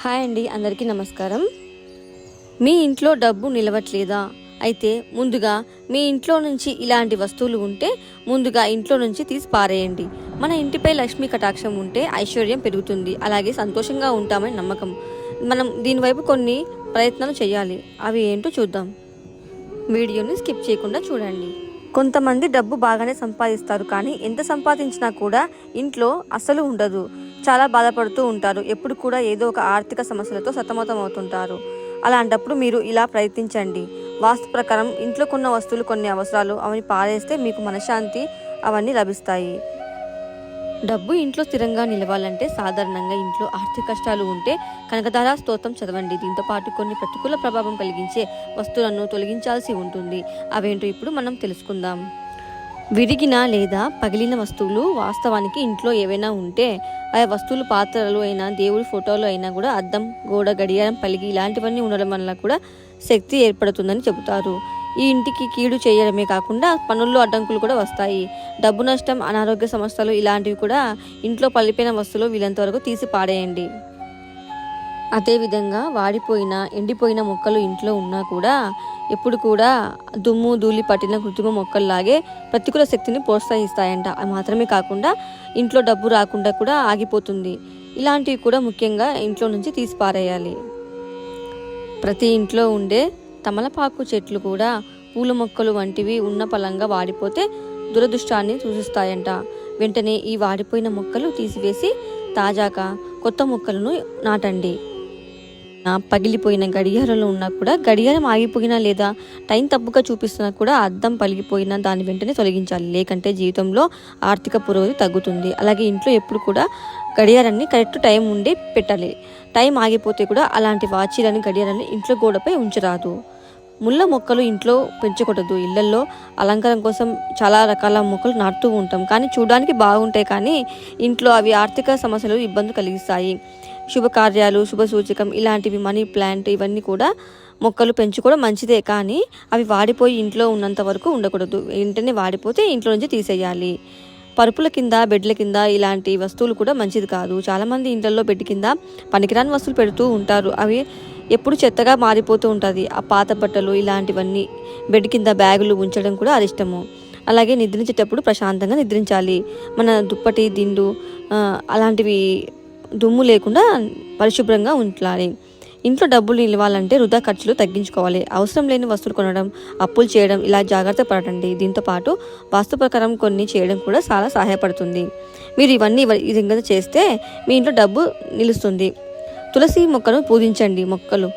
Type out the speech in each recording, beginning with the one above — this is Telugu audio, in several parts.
హాయ్ అండి అందరికీ నమస్కారం. మీ ఇంట్లో డబ్బు నిలవట్లేదా? అయితే ముందుగా మీ ఇంట్లో నుంచి ఇలాంటి వస్తువులు ఉంటే ముందుగా ఇంట్లో నుంచి తీసి పారేయండి. మన ఇంటిపై లక్ష్మీ కటాక్షం ఉంటే ఐశ్వర్యం పెరుగుతుంది. అలాగే సంతోషంగా ఉంటామని నమ్మకం. మనం దీనివైపు కొన్ని ప్రయత్నాలు చేయాలి. అవి ఏంటో చూద్దాం. వీడియోని స్కిప్ చేయకుండా చూడండి. కొంతమంది డబ్బు బాగానే సంపాదిస్తారు కానీ ఎంత సంపాదించినా కూడా ఇంట్లో అసలు ఉండదు. చాలా బాధపడుతూ ఉంటారు. ఎప్పుడు కూడా ఏదో ఒక ఆర్థిక సమస్యలతో సతమతం అవుతుంటారు అలాంటప్పుడు మీరు ఇలా ప్రయత్నించండి. వాస్తు ప్రకారం ఇంట్లో కొన్న వస్తువులు కొన్ని అవసరాలు అవన్నీ పారేస్తే మీకు మనశ్శాంతి అవన్నీ లభిస్తాయి. డబ్బు ఇంట్లో స్థిరంగా నిలవాలంటే సాధారణంగా ఇంట్లో ఆర్థిక కష్టాలు ఉంటే కనకదార స్తోత్రం చదవండి. దీంతో పాటు కొన్ని ప్రతికూల ప్రభావం కలిగించే వస్తువులను తొలగించాల్సి ఉంటుంది. అవేంటో ఇప్పుడు మనం తెలుసుకుందాం. విరిగిన లేదా పగిలిన వస్తువులు వాస్తవానికి ఇంట్లో ఏవైనా ఉంటే ఆ వస్తువులు పాత్రలు అయినా దేవుడి ఫోటోలు అయినా కూడా అద్దం గోడ గడియారం పలిగి ఇలాంటివన్నీ ఉండడం వల్ల కూడా శక్తి ఏర్పడుతుందని చెబుతారు. ఈ ఇంటికి కీడు చేయడమే కాకుండా పనుల్లో అడ్డంకులు కూడా వస్తాయి. డబ్బు నష్టం అనారోగ్య సమస్యలు ఇలాంటివి కూడా ఇంట్లో పలిపోయిన వస్తువులు వీలంత వరకు తీసి పాడేయండి. అదేవిధంగా వాడిపోయిన ఎండిపోయిన మొక్కలు ఇంట్లో ఉన్నా కూడా ఎప్పుడు కూడా దుమ్ము ధూళి పట్టిన కృత్రిమ మొక్కల్లాగే ప్రతికూల శక్తిని ప్రోత్సహిస్తాయంట. అది మాత్రమే కాకుండా ఇంట్లో డబ్బు రాకుండా కూడా ఆగిపోతుంది. ఇలాంటివి కూడా ముఖ్యంగా ఇంట్లో నుంచి తీసి పారేయాలి. ప్రతి ఇంట్లో ఉండే తమలపాకు చెట్లు కూడా పూల మొక్కలు వంటివి ఉన్న పలంగా వాడిపోతే దురదృష్టాన్ని సూచిస్తాయంట. వెంటనే ఈ వాడిపోయిన మొక్కలు తీసివేసి తాజాగా కొత్త మొక్కలను నాటండి. నా పగిలిపోయిన గడియారంలో ఉన్నా కూడా గడియారం ఆగిపోయినా లేదా టైం తప్పుగా చూపిస్తున్నా కూడా అద్దం పలిగిపోయినా దాన్ని వెంటనే తొలగించాలి. లేకంటే జీవితంలో ఆర్థిక పురోగతి తగ్గుతుంది. అలాగే ఇంట్లో ఎప్పుడు కూడా గడియారాన్ని కరెక్ట్ టైం ఉండి పెట్టాలి. టైం ఆగిపోతే కూడా అలాంటి వాచీలని గడియారాన్ని ఇంట్లో గోడపై ఉంచరాదు. ముళ్ళ మొక్కలు ఇంట్లో పెంచకూడదు. ఇళ్ళల్లో అలంకారం కోసం చాలా రకాల మొక్కలు నాటుతూ ఉంటాం. కానీ చూడడానికి బాగుంటాయి కానీ ఇంట్లో అవి ఆర్థిక సమస్యలు ఇబ్బంది కలిగిస్తాయి. శుభకార్యాలు శుభ సూచకం ఇలాంటివి మనీ ప్లాంట్ ఇవన్నీ కూడా మొక్కలు పెంచుకోవడం మంచిదే. కానీ అవి వాడిపోయి ఇంట్లో ఉన్నంత వరకు ఉండకూడదు. వెంటనే వాడిపోతే ఇంట్లో నుంచి తీసేయాలి. పరుపుల కింద బెడ్ల కింద ఇలాంటి వస్తువులు కూడా మంచిది కాదు. చాలామంది ఇంట్లో బెడ్ కింద పనికిరాని వస్తువులు పెడుతూ ఉంటారు. అవి ఎప్పుడు చెత్తగా మారిపోతూ ఉంటుంది. ఆ పాత బట్టలు ఇలాంటివన్నీ బెడ్ కింద బ్యాగులు ఉంచడం కూడా అరిష్టము. అలాగే నిద్రించేటప్పుడు ప్రశాంతంగా నిద్రించాలి. మన దుప్పటి దిండు అలాంటివి దుమ్ము లేకుండా పరిశుభ్రంగా ఉండాలి. ఇంట్లో డబ్బులు నిలవాలంటే వృధా ఖర్చులు తగ్గించుకోవాలి. అవసరం లేని వస్తువులు కొనడం అప్పులు చేయడం ఇలా జాగ్రత్త పడటండి దీంతో పాటు వాస్తు ప్రకారం కొన్ని చేయడం కూడా చాలా సహాయపడుతుంది. మీరు ఇవన్నీ ఇవ- ఈ విధంగా చేస్తే మీ ఇంట్లో డబ్బు నిలుస్తుంది. తులసి మొక్కను పూజించండి మొక్కలు.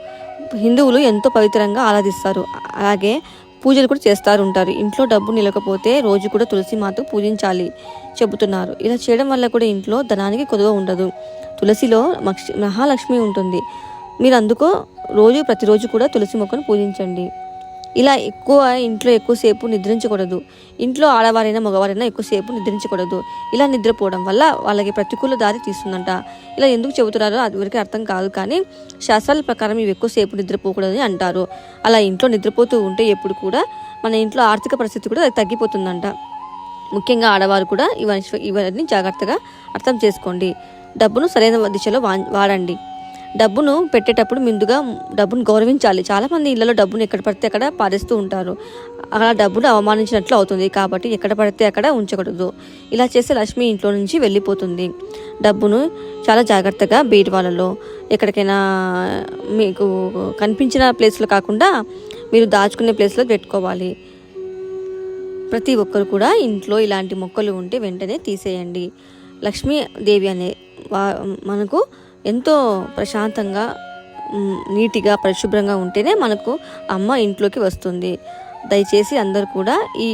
హిందువులు ఎంతో పవిత్రంగా ఆరాధిస్తారు. అలాగే పూజలు కూడా చేస్తారు ఉంటారు ఇంట్లో డబ్బు నిలకపోతే రోజు కూడా తులసి మాత పూజించాలి చెబుతున్నారు. ఇలా చేయడం వల్ల కూడా ఇంట్లో ధనానికి కొదువ ఉండదు. తులసిలో మహాలక్ష్మి ఉంటుంది. మీరు అందుకో రోజు ప్రతిరోజు కూడా తులసి మొక్కను పూజించండి. ఇలా ఎక్కువ ఇంట్లో ఎక్కువసేపు నిద్రించకూడదు. ఇంట్లో ఆడవారైనా మగవారైనా ఎక్కువసేపు నిద్రించకూడదు. ఇలా నిద్రపోవడం వల్ల వాళ్ళకి ప్రతికూల దారి తీస్తుందంట. ఇలా ఎందుకు చెబుతున్నారో అది వరకు అర్థం కాదు కానీ శాస్త్రాల ప్రకారం ఇవి ఎక్కువసేపు నిద్రపోకూడదని అంటారు. అలా ఇంట్లో నిద్రపోతూ ఉంటే ఎప్పుడు కూడా మన ఇంట్లో ఆర్థిక పరిస్థితి కూడా తగ్గిపోతుందంట. ముఖ్యంగా ఆడవారు కూడా ఇవన్నీ ఇవన్నీ జాగ్రత్తగా అర్థం చేసుకోండి. డబ్బును సరైన దిశలో వా వాడండి. డబ్బును పెట్టేటప్పుడు ముందుగా డబ్బును గౌరవించాలి. చాలామంది ఇళ్ళలో డబ్బును ఎక్కడ పడితే అక్కడ పారేస్తూ ఉంటారు. అలా డబ్బును అవమానించినట్లు అవుతుంది కాబట్టి ఎక్కడ పడితే అక్కడ ఉంచకూడదు. ఇలా చేస్తే లక్ష్మి ఇంట్లో నుంచి వెళ్ళిపోతుంది. డబ్బును చాలా జాగ్రత్తగా బీరువాలలో ఎక్కడికైనా మీకు కనిపించిన ప్లేస్లో కాకుండా మీరు దాచుకునే ప్లేస్లో పెట్టుకోవాలి. ప్రతి ఒక్కరు కూడా ఇంట్లో ఇలాంటి మొక్కలు ఉంటే వెంటనే తీసేయండి. లక్ష్మీదేవి అనే వా మనకు ఎంతో ప్రశాంతంగా నీటిగా పరిశుభ్రంగా ఉంటేనే మనకు అమ్మ ఇంట్లోకి వస్తుంది. దయచేసి అందరు కూడా ఈ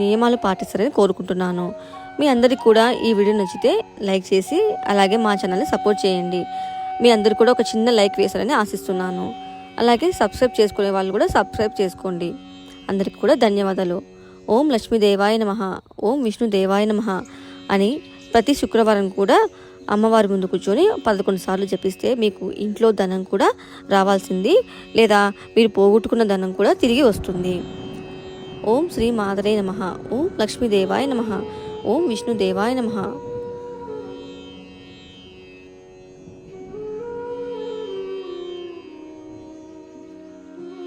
నియమాలు పాటిస్తారని కోరుకుంటున్నాను. మీ అందరికీ కూడా ఈ వీడియో నచ్చితే లైక్ చేసి అలాగే మా ఛానల్ని సపోర్ట్ చేయండి. మీ అందరు కూడా ఒక చిన్న లైక్ వేశారని ఆశిస్తున్నాను. అలాగే సబ్స్క్రైబ్ చేసుకునే వాళ్ళు కూడా సబ్స్క్రైబ్ చేసుకోండి. అందరికీ కూడా ధన్యవాదాలు. ఓం లక్ష్మీదేవాయ నమ. ఓం విష్ణుదేవాయ నమ అని ప్రతి శుక్రవారం కూడా అమ్మవారి ముందు కూర్చొని పదకొండు సార్లు జపిస్తే మీకు ఇంట్లో ధనం కూడా రావాల్సింది లేదా మీరు పోగొట్టుకున్న ధనం కూడా తిరిగి వస్తుంది. ఓం శ్రీ మాదరే నమ. ఓం లక్ష్మీదేవాయ నమ. ఓం విష్ణుదేవాయ నమ.